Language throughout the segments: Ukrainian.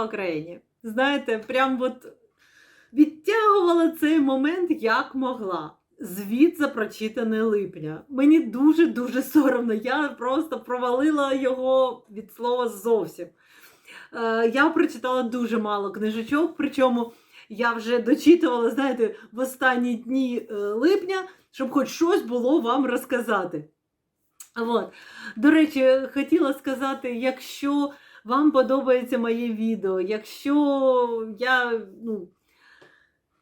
Україні. Знаєте, прям от відтягувала цей момент як могла. Звіт за прочитане липня. Мені дуже-дуже соромно. Я просто провалила його від слова зовсім. Е, я прочитала дуже мало книжечок, причому я вже дочитувала, знаєте, в останні дні е, липня, щоб хоч щось було вам розказати. От. До речі, хотіла сказати, якщо вам подобається моє відео, якщо я, ну,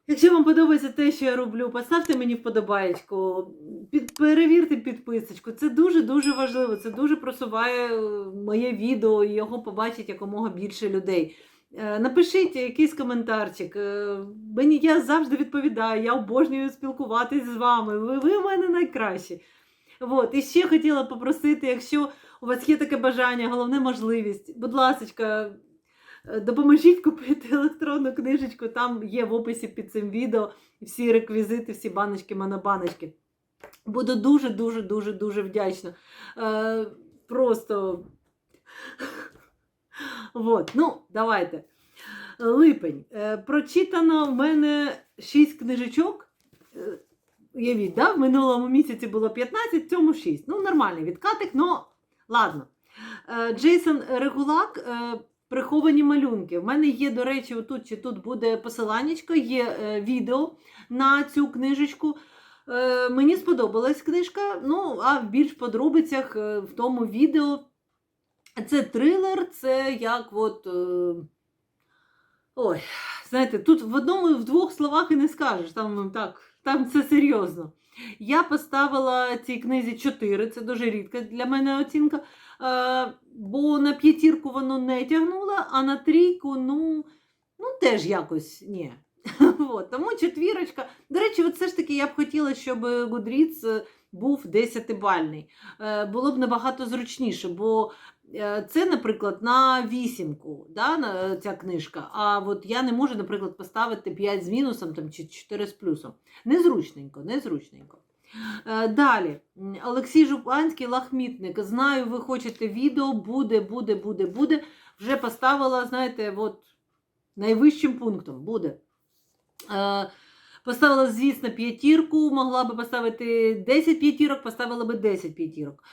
якщо вам подобається те, що я роблю, поставте мені вподобаєчку, під, перевірте підписочку. Це дуже-дуже важливо. Це дуже просуває е, моє відео і його побачить якомога більше людей. Е, Напишіть якийсь коментарчик. Е, Мені я завжди відповідаю, я обожнюю спілкуватись з вами. Ви, ви в мене найкращі. От. І ще хотіла попросити, якщо у вас є таке бажання, головне можливість, будь ласка, допоможіть купити електронну книжечку. Там є в описі під цим відео всі реквізити, всі баночки, монобаночки. Буду дуже-дуже дуже дуже вдячна. Е, просто. Вот. Ну, давайте. Липень. Е, прочитано в мене 6 книжечок. Е, Уявіть, да? в минулому місяці було 15, в цьому 6. Ну, нормальний відкатик, но ладно. Е, Джейсон Регулак. е, Приховані малюнки. В мене є, до речі, отут чи тут буде посиланнячко, є е, відео на цю книжечку. Мені сподобалась книжка, ну, а в більш подробицях в тому відео. Це трилер, це як от. Ой, знаєте, тут в одному в двох словах і не скажеш. Там так, там це серйозно. Я поставила цій книзі 4, це дуже рідка для мене оцінка. Е, бо на п'ятірку воно не тягнуло, а на трійку, ну, ну теж якось ні. От, тому четвірочка. До речі, от все ж таки я б хотіла, щоб Goodreads був 10-бальний. Е, було б набагато зручніше, бо е, це, наприклад, на вісімку да, на ця книжка. А от я не можу, наприклад, поставити 5 з мінусом там, чи 4 з плюсом. Незручненько, незручненько. Е, Далі, Олексій Жупанський, лахмітник. Знаю, ви хочете відео, буде, буде, буде, буде. Вже поставила, знаєте, от найвищим пунктом буде. Е, Поставила, звісно, п'ятірку, могла би поставити 10 п'ятірок, поставила би 10 п'ятірок.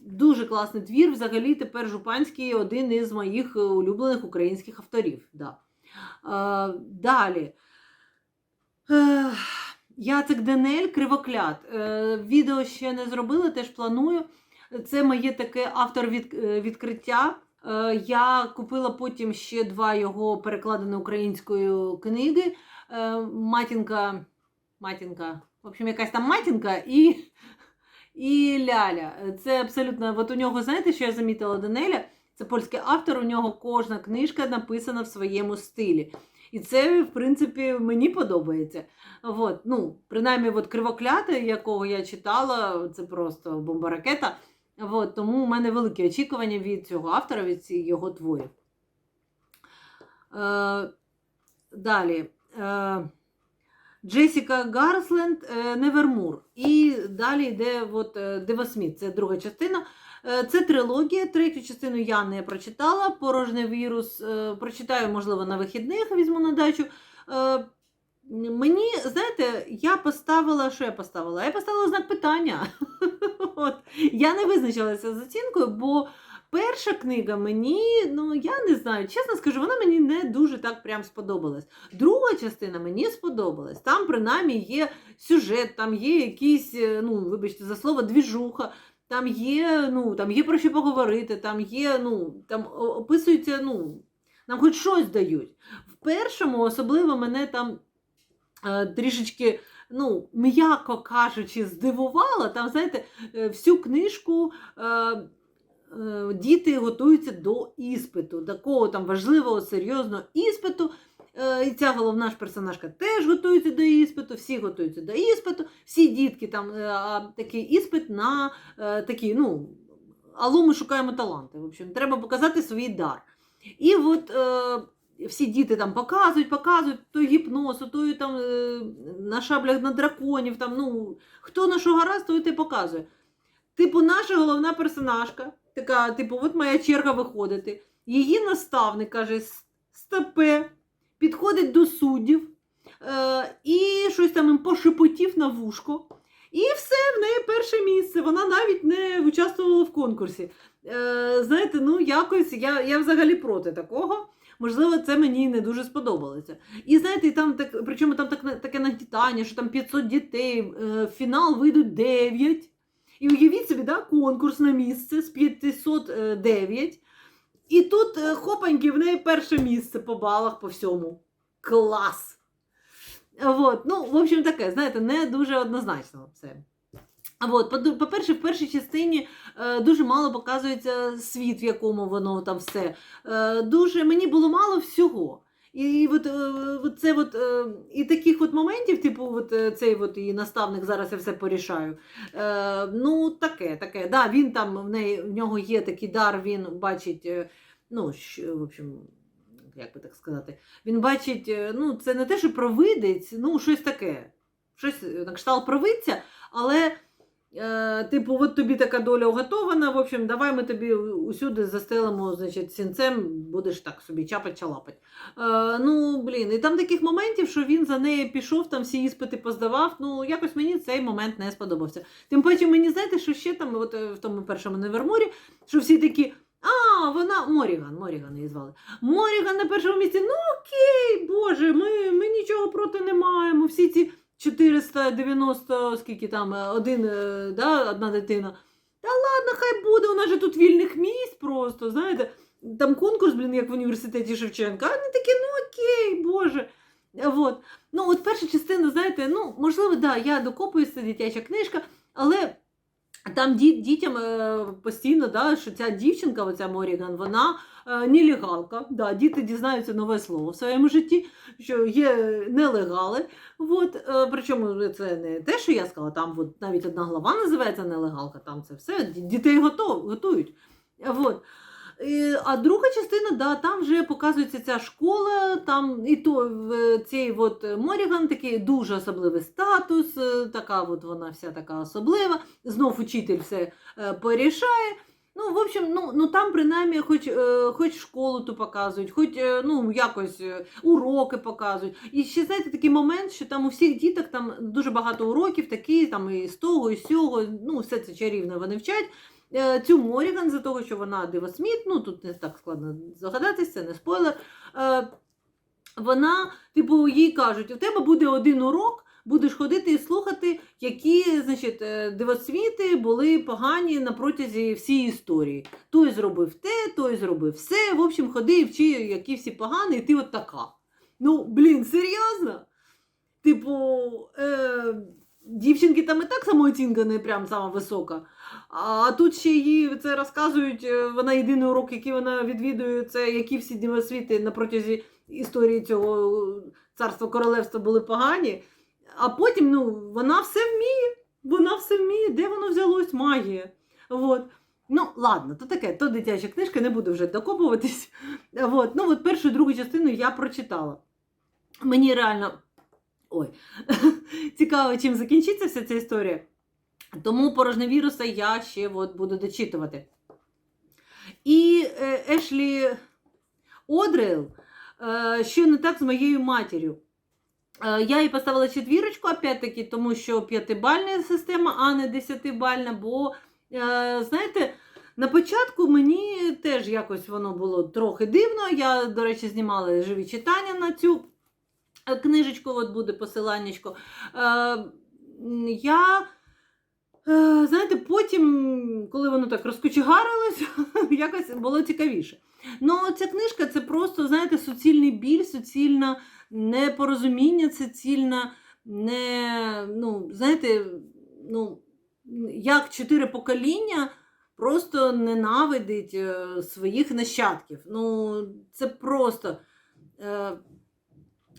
Дуже класний твір. Взагалі, тепер Жупанський один із моїх е, улюблених українських авторів. Да. Е, Далі. Е, Яцек Денель, Кривокляд. Е, Відео ще не зробила, теж планую. Це моє таке автор від, е, відкриття. Е, Я купила потім ще два його перекладені українською книги. Е, Матінка, матінка, в общем, якась там матінка і, і Ляля. Це абсолютно, от у нього, знаєте, що я замітила Данеля? Це польський автор, у нього кожна книжка написана в своєму стилі. І це, в принципі, мені подобається. От, ну, принаймні, от кривокляти, якого я читала, це просто бомба-ракета. От, тому у мене великі очікування від цього автора, від ці- його творів. Е, далі. Е, Джесіка Гарсленд е, Невермур. І далі йде от, е, Сміт, це друга частина. Е, Це трилогія. Третю частину я не прочитала. Порожній вірус прочитаю, можливо, на вихідних візьму на дачу. Мені, знаєте, я поставила, що я поставила? Я поставила знак питання. От. Я не визначилася з оцінкою, бо перша книга мені, ну я не знаю, чесно скажу, вона мені не дуже так прям сподобалась. Друга частина мені сподобалась. Там, принаймні, є сюжет, там є якісь, е, ну, вибачте за слово, двіжуха. Там є, ну, там є про що поговорити, там є, ну, там описується, ну, нам хоч щось дають. В першому особливо мене там е, трішечки, ну, м'яко кажучи, здивувало. Там, знаєте, е, всю книжку е, діти готуються до іспиту, такого там важливого, серйозного іспиту. Е, І ця головна ж персонажка теж готується до іспиту, всі готуються до іспиту, всі дітки там е, такий іспит на е, такі, ну, алло, ми шукаємо таланти. В общем, треба показати свій дар. І от е, всі діти там показують, показують той гіпноз, той там е, на шаблях на драконів, там, ну, хто на що гаразд, той те показує. Типу, наша головна персонажка, така, типу, от моя черга виходити. її наставник каже: Степе, підходить до суддів е, і щось там їм пошепотів на вушко. І все, в неї перше місце. Вона навіть не участвувала в конкурсі. Е, знаєте, ну якось я, я взагалі проти такого. Можливо, це мені не дуже сподобалося. І знаєте, там так, причому там так, таке нагнітання, що там 500 дітей, е, в фінал вийдуть 9. І уявіть собі, да, конкурс на місце з 509. І тут е, хопаньки, в неї перше місце по балах по всьому. Клас! Вот. Ну, в общем, таке, знаєте, не дуже однозначно все. От, по- по-перше, в першій частині е, дуже мало показується світ, в якому воно там все. Е, дуже мені було мало всього. І от, е, от це от, е, і таких от моментів, типу, от, е, цей от і наставник зараз я все порішаю. Е, ну, таке, таке. Да, він там в неї в нього є такий дар, він бачить, ну, в общем, як би так сказати, він бачить, ну, це не те, що провидець, ну, щось таке. Щось на кшталт провидця, але. Е, типу, от тобі така доля уготована, в общем, давай ми тобі усюди застелимо, значить, сінцем, будеш так собі чапать чалапать. Е, ну, блін, і там таких моментів, що він за нею пішов, там всі іспити поздавав. Ну, якось мені цей момент не сподобався. Тим паче, мені знаєте, що ще там, от е, в тому першому Неверморі, що всі такі. А, вона Моріган, Моріган її звали. Моріган на першому місці. Ну окей, Боже, ми, ми нічого проти не маємо. Всі ці 490, скільки там, е, один, е, да, одна дитина. Та ладно, хай буде, у нас же тут вільних місць просто, знаєте. Там конкурс, блін, як в університеті Шевченка. А вони такі, ну окей, Боже. Вот. Ну, от перша частина, знаєте, ну, можливо, да, я докопуюся, дитяча книжка, але там ді- дітям е, постійно, да, що ця дівчинка, оця Моріган, вона е, нелегалка. Да, діти дізнаються нове слово в своєму житті, що є нелегали. От, е, причому це не те, що я сказала, там от, навіть одна глава називається нелегалка, там це все, ді- дітей готують. От. А друга частина, да, там вже показується ця школа, там і то в цей от Моріган такий дуже особливий статус, е, така от вона вся така особлива. Знов учитель все е, порішає. Ну, в общем, ну, ну там принаймні хоч, е, хоч школу ту показують, хоч ну, якось уроки показують. І ще знаєте такий момент, що там у всіх діток там дуже багато уроків, такі там і з того, і з цього, ну, все це чарівно вони вчать. Е, Цю Моріган, за того, що вона дивосміт, ну тут не так складно здогадатись, це не спойлер. Е, Вона, типу, їй кажуть, у тебе буде один урок, будеш ходити і слухати, які значить, е, дивосвіти були погані на протязі всієї історії. Той зробив те, той зробив все. В общем, ходи і вчи, які всі погані, і ти от така. Ну, блін, серйозно? Типу, е, дівчинки там і так самооцінка не прям сама висока. А тут ще їй це розказують. е, Вона єдиний урок, який вона відвідує, це які всі дивосвіти на протязі історії цього царства королевства були погані. А потім ну, вона все вміє. Вона все вміє, де воно взялось, магія. От. Ну, ладно, то таке, то дитяча книжка, не буду вже докопуватись. От. Ну, от першу другу частину я прочитала. Мені реально ой, цікаво, чим закінчиться вся ця історія. Тому порожневіруса я ще от буду дочитувати. І е, Ешлі Одрейл, е, що не так з моєю матір'ю. Е, я їй поставила четвірочку, опять-таки, тому що п'ятибальна система, а не десятибальна, бо, знаєте, на початку мені теж якось воно було трохи дивно. Я, до речі, знімала живі читання на цю книжечку, от буде посиланнячко. Я, знаєте, потім, коли воно так розкочегарилось, якось було цікавіше. Ну, ця книжка це просто, знаєте, суцільний біль, суцільне непорозуміння, суцільна не, ну, знаєте, ну, як чотири покоління просто ненавидить е, своїх нащадків. Ну, це просто.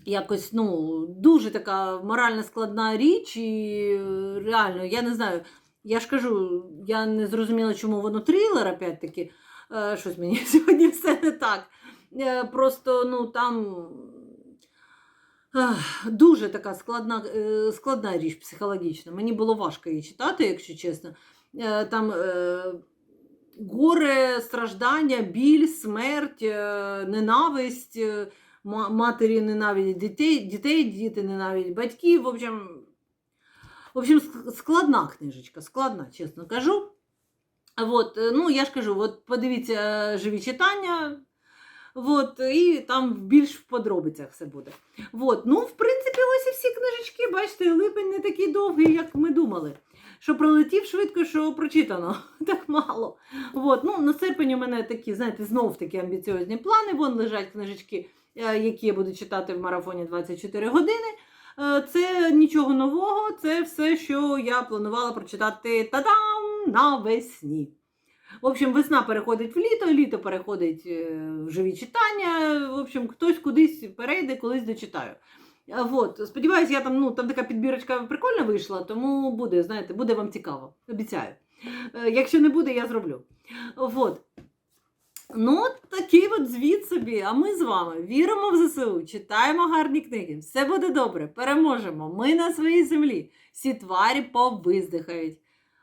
Якось ну, дуже така морально складна річ, і е, реально, я не знаю. Я ж кажу, я не зрозуміла, чому воно трилер, опять-таки. Е, щось мені сьогодні все не так. Е, просто ну, там дуже така складна, складна річ психологічна. Мені було важко її читати, якщо чесно. Там горе, страждання, біль, смерть, ненависть, матері ненавидять дітей, дітей, діти ненавидять батьків. В общем, в общем, складна книжечка, складна, чесно кажу. Вот, е, ну, я ж кажу, от подивіться е, живі читання. Вот, і там більш в подробицях все буде. Вот, ну, в принципі, ось і всі книжечки, бачите, липень не такий довгий, як ми думали. Що пролетів швидко, що прочитано. Так мало. Вот, ну, на серпень у мене такі, знаєте, знов такі амбіціозні плани. Вон лежать книжечки, які я буду читати в марафоні 24 години. Е, Це нічого нового, це все, що я планувала прочитати та-дам навесні. В общем, весна переходить в літо, літо переходить е, в живі читання. В общем, хтось кудись перейде, колись дочитаю. А Вот, сподіваюсь, я там, ну, там така підбірочка прикольна вийшла, тому буде, знаєте, буде вам цікаво. Обіцяю. Е, Якщо не буде, я зроблю. Вот. Ну, такий от звіт собі. А ми з вами віримо в ЗСУ, читаємо гарні книги. Все буде добре, переможемо. Ми на своїй землі. Всі тварі повиздихають.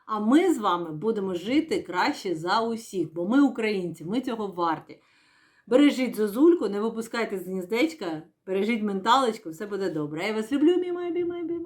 А ми з вами будемо жити краще за усіх, бо ми українці, ми цього варті. Бережіть зозульку, не випускайте з гніздечка, бережіть менталочку, все буде добре. Я вас люблю, мій май, мій.